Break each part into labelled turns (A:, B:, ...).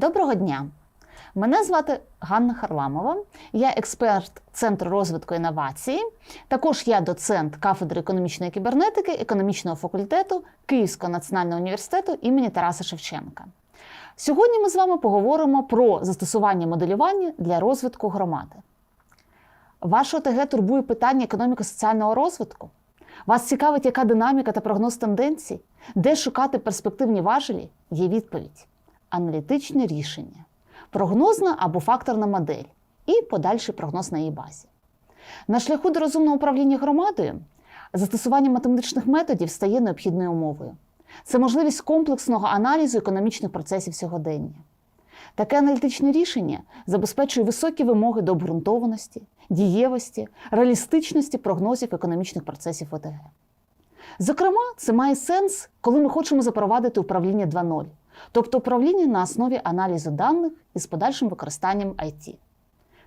A: Доброго дня! Мене звати Ганна Харламова, я експерт Центру розвитку інновацій. Також я доцент кафедри економічної кібернетики економічного факультету Київського національного університету імені Тараса Шевченка. Сьогодні ми з вами поговоримо про застосування моделювання для розвитку громади. Ваше ОТГ турбує питання економіко-соціального розвитку? Вас цікавить, яка динаміка та прогноз тенденцій? Де шукати перспективні важелі? Є відповідь: аналітичне рішення, прогнозна або факторна модель і подальший прогноз на її базі. На шляху до розумного управління громадою застосування математичних методів стає необхідною умовою. Це можливість комплексного аналізу економічних процесів сьогодення. Таке аналітичне рішення забезпечує високі вимоги до обґрунтованості, дієвості, реалістичності прогнозів економічних процесів ОТГ. Зокрема, це має сенс, коли ми хочемо запровадити управління 2.0, тобто управління на основі аналізу даних із подальшим використанням IT.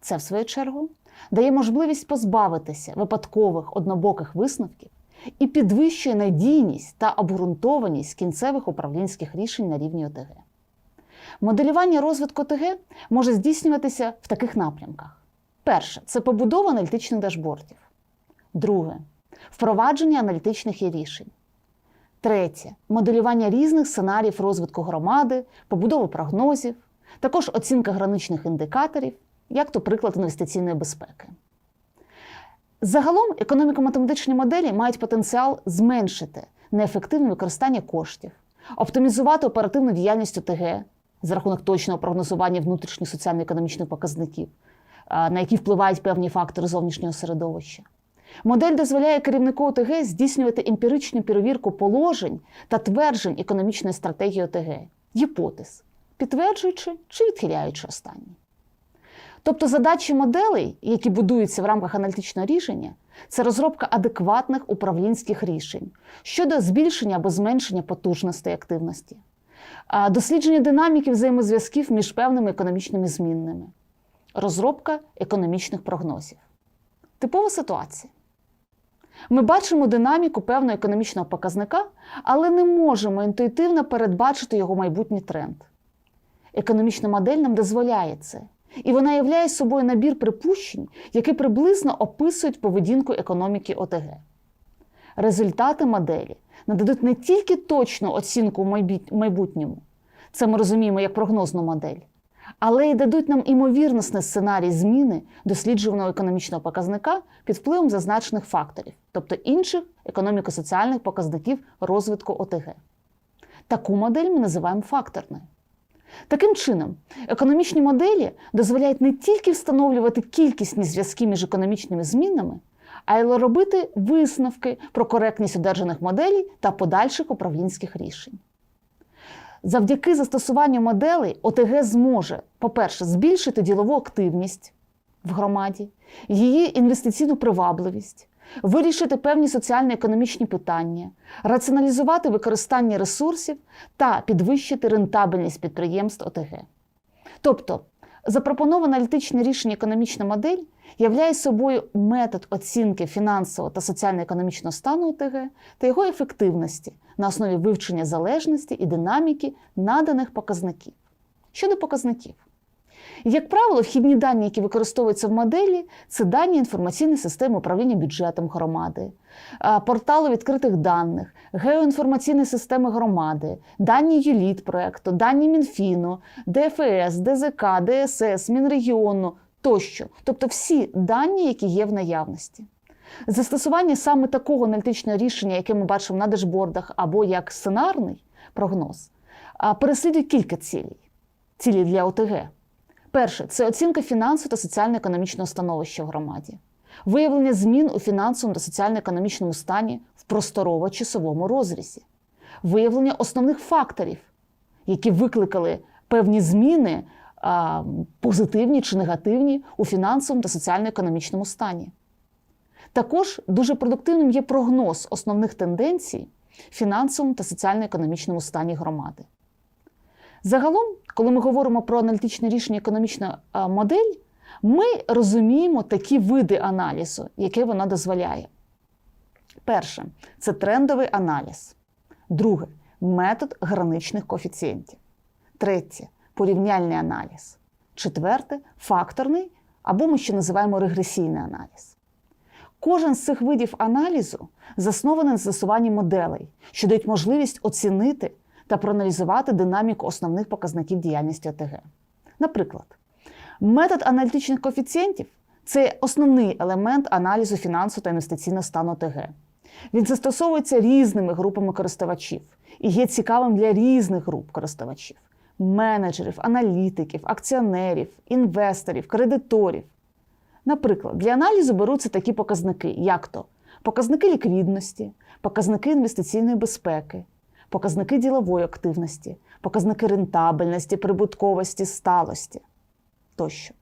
A: Це, в свою чергу, дає можливість позбавитися випадкових однобоких висновків і підвищує надійність та обґрунтованість кінцевих управлінських рішень на рівні ОТГ. Моделювання розвитку ОТГ може здійснюватися в таких напрямках: перше це побудова аналітичних дашбордів. Друге впровадження аналітичних рішень. Третє моделювання різних сценаріїв розвитку громади, побудова прогнозів, також оцінка граничних індикаторів, як то приклад інвестиційної безпеки. Загалом економіко-математичні моделі мають потенціал зменшити неефективне використання коштів, оптимізувати оперативну діяльність ОТГ за рахунок точного прогнозування внутрішніх соціально-економічних показників, на які впливають певні фактори зовнішнього середовища. Модель дозволяє керівнику ОТГ здійснювати емпіричну перевірку положень та тверджень економічної стратегії ОТГ, гіпотез, підтверджуючи чи відхиляючи останні. Тобто задачі моделей, які будуються в рамках аналітичного рішення, це розробка адекватних управлінських рішень щодо збільшення або зменшення потужностей активності, дослідження динаміки взаємозв'язків між певними економічними змінними, розробка економічних прогнозів. Типова ситуація. Ми бачимо динаміку певного економічного показника, але не можемо інтуїтивно передбачити його майбутній тренд. Економічна модель нам дозволяє це, і вона являє собою набір припущень, які приблизно описують поведінку економіки ОТГ. Результати моделі нададуть не тільки точну оцінку в майбутньому, це ми розуміємо як прогнозну модель, але й дадуть нам імовірностний сценарій зміни досліджуваного економічного показника під впливом зазначених факторів, тобто інших економіко-соціальних показників розвитку ОТГ. Таку модель ми називаємо факторною. Таким чином, економічні моделі дозволяють не тільки встановлювати кількісні зв'язки між економічними змінами, а й робити висновки про коректність одержаних моделей та подальших управлінських рішень. Завдяки застосуванню моделей ОТГ зможе, по-перше, збільшити ділову активність в громаді, її інвестиційну привабливість, вирішити певні соціально-економічні питання, раціоналізувати використання ресурсів та підвищити рентабельність підприємств ОТГ. Тобто, запропоноване аналітичне рішення економічна модель являє собою метод оцінки фінансового та соціально-економічного стану ОТГ та його ефективності на основі вивчення залежності і динаміки наданих показників. Щодо показників, як правило, вхідні дані, які використовуються в моделі, це дані інформаційної системи управління бюджетом громади, порталу відкритих даних, геоінформаційної системи громади, дані ЮЛІТ проекту, дані Мінфіну, ДФС, ДЗК, ДСС, Мінрегіону тощо, тобто всі дані, які є в наявності. Застосування саме такого аналітичного рішення, яке ми бачимо на дешбордах, або як сценарний прогноз, переслідує кілька цілей. Цілі для ОТГ. Перше це оцінка фінансового та соціально-економічного становища в громаді, виявлення змін у фінансовому та соціально-економічному стані в просторово-часовому розрізі, виявлення основних факторів, які викликали певні зміни, позитивні чи негативні у фінансовому та соціально-економічному стані. Також дуже продуктивним є прогноз основних тенденцій в фінансовому та соціально-економічному стані громади. Загалом, коли ми говоримо про аналітичне рішення економічна модель, ми розуміємо такі види аналізу, які вона дозволяє. Перше це трендовий аналіз. Друге метод граничних коефіцієнтів. Третє порівняльний аналіз. Четверте факторний, або ми ще називаємо регресійний аналіз. Кожен з цих видів аналізу заснований на застосуванні моделей, що дають можливість оцінити та проаналізувати динаміку основних показників діяльності ОТГ. Наприклад, метод аналітичних коефіцієнтів це основний елемент аналізу фінансового та інвестиційного стану ОТГ. Він застосовується різними групами користувачів і є цікавим для різних груп користувачів менеджерів, аналітиків, акціонерів, інвесторів, кредиторів. Наприклад, для аналізу беруться такі показники, як то показники ліквідності, показники інвестиційної безпеки, показники ділової активності, показники рентабельності, прибутковості, сталості тощо.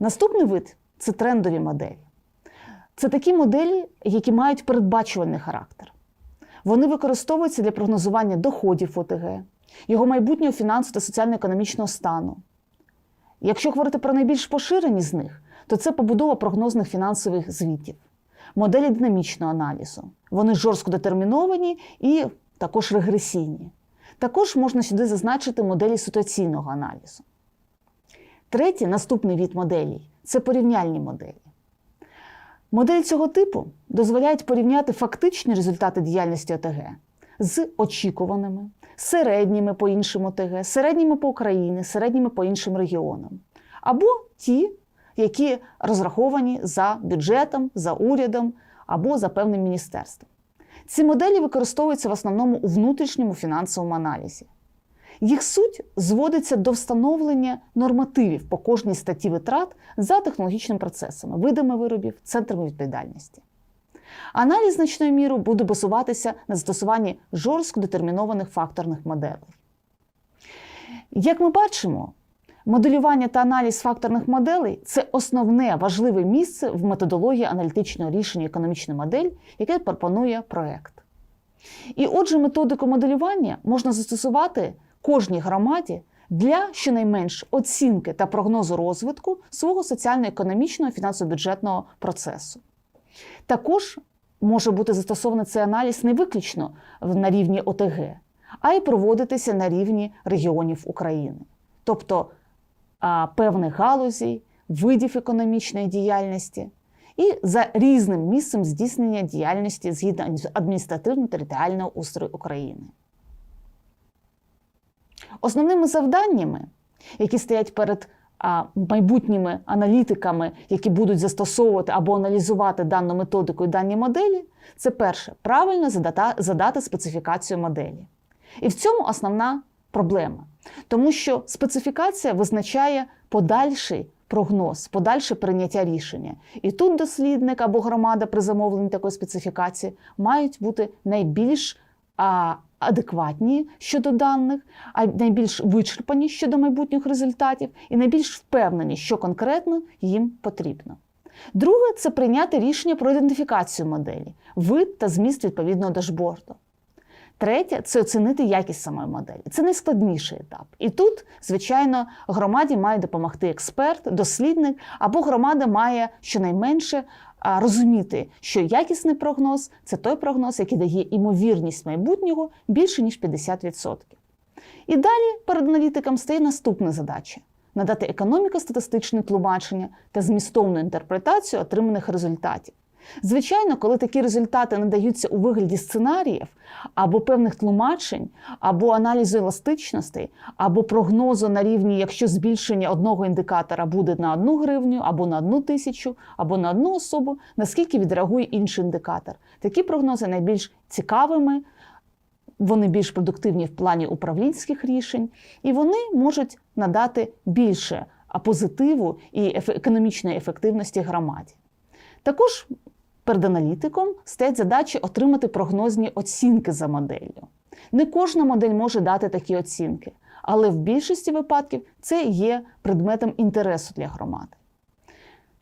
A: Наступний вид це трендові моделі. Це такі моделі, які мають передбачувальний характер. Вони використовуються для прогнозування доходів ОТГ, його майбутнього фінансового та соціально-економічного стану. Якщо говорити про найбільш поширені з них, то це побудова прогнозних фінансових звітів, моделі динамічного аналізу. Вони жорстко детерміновані і також регресійні. Також можна сюди зазначити моделі ситуаційного аналізу. Третій наступний від моделей це порівняльні моделі. Моделі цього типу дозволяють порівняти фактичні результати діяльності ОТГ з очікуваними, середніми по іншим ОТГ, середніми по Україні, середніми по іншим регіонам, або ті, які розраховані за бюджетом, за урядом або за певним міністерством. Ці моделі використовуються в основному у внутрішньому фінансовому аналізі. Їх суть зводиться до встановлення нормативів по кожній статті витрат за технологічними процесами, видами виробів, центрами відповідальності. Аналіз значною мірою буде базуватися на застосуванні жорстко детермінованих факторних моделей. Як ми бачимо, моделювання та аналіз факторних моделей це основне важливе місце в методології аналітичного рішення економічної модель, яке пропонує проект. І отже, методику моделювання можна застосувати кожній громаді для щонайменш оцінки та прогнозу розвитку свого соціально-економічного фінансово-бюджетного процесу. Також може бути застосований цей аналіз не виключно на рівні ОТГ, а й проводитися на рівні регіонів України, тобто певних галузей, видів економічної діяльності і за різним місцем здійснення діяльності згідно адміністративно-територіального устрою України. Основними завданнями, які стоять перед майбутніми аналітиками, які будуть застосовувати або аналізувати дану методику і дані моделі, це перше правильно задати специфікацію моделі. І в цьому основна проблема, тому що специфікація визначає подальший прогноз, подальше прийняття рішення. І тут дослідник або громада при замовленні такої специфікації мають бути найбільш а, адекватні щодо даних, а найбільш вичерпані щодо майбутніх результатів, і найбільш впевнені, що конкретно їм потрібно. Друге це прийняти рішення про ідентифікацію моделі, вид та зміст відповідного дашборду. Третє це оцінити якість самої моделі. Це найскладніший етап. І тут, звичайно, громаді має допомогти експерт, дослідник, або громада має щонайменше розуміти, що якісний прогноз це той прогноз, який дає імовірність майбутнього більше ніж 50%. І далі перед аналітиком стає наступна задача надати економіко-статистичне тлумачення та змістовну інтерпретацію отриманих результатів. Звичайно, коли такі результати надаються у вигляді сценаріїв або певних тлумачень, або аналізу еластичностей, або прогнозу на рівні, якщо збільшення одного індикатора буде на одну гривню, або на одну тисячу, або на одну особу, наскільки відреагує інший індикатор. Такі прогнози найбільш цікавими, вони більш продуктивні в плані управлінських рішень, і вони можуть надати більше позитиву і економічної ефективності громаді. Також перед аналітиком стоять задачі отримати прогнозні оцінки за моделлю. Не кожна модель може дати такі оцінки, але в більшості випадків це є предметом інтересу для громади.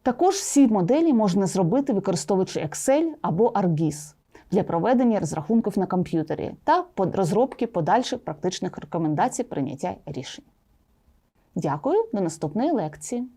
A: Також всі моделі можна зробити, використовуючи Excel або ArcGIS для проведення розрахунків на комп'ютері та розробки подальших практичних рекомендацій прийняття рішень. Дякую, до наступної лекції!